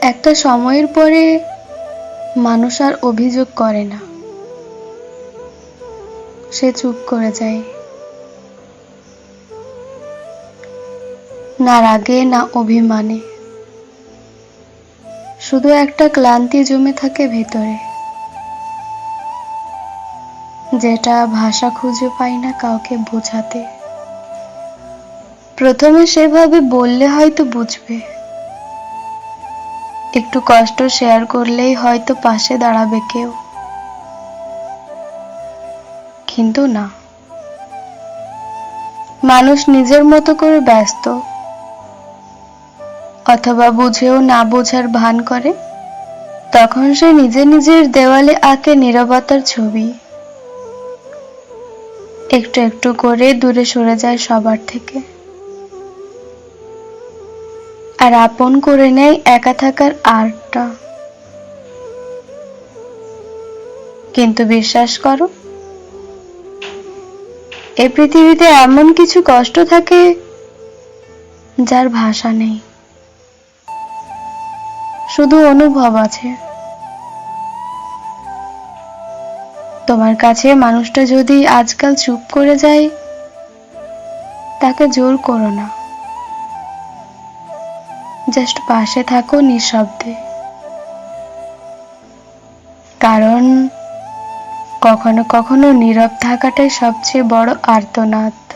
একটা সময়ের পরে মানুষ আর অভিযোগ করে না। সে চুপ করে যায়। না রাগে, না অভিমানে। শুধু একটা ক্লান্তি জমে থাকে ভেতরে। যেটা ভাষা খুঁজে পাই না কাউকে বোঝাতে। প্রথমে সেভাবে বললে হয়তো বুঝবে। একটু কষ্ট শেয়ার করলেই হয়তো পাশে দাঁড়াবে কেউ। কিন্তু না। মানুষ নিজের মতো করে ব্যস্ত। অথবা বুঝেও না বোঝার ভান করে। তখন সে নিজে নিজের দেওয়ালে আঁকে নীরবতার ছবি। একটু একটু করে দূরে সরে যায় সবার থেকে। আর আপন করে নেয় একা থাকার আর্টটা কিন্তু বিশ্বাস করো, এ পৃথিবীতে এমন কিছু কষ্ট থাকে যার ভাষা নেই। শুধু অনুভব আছে। তোমার কাছে মানুষটা যদি আজকাল চুপ করে যায়, তাকে জোর করো না। জাস্ট পাশে থাকো নিঃশব্দে। কারণ কখনো কখনো নীরব থাকাটাই সবচেয়ে বড় আর্তনাদ।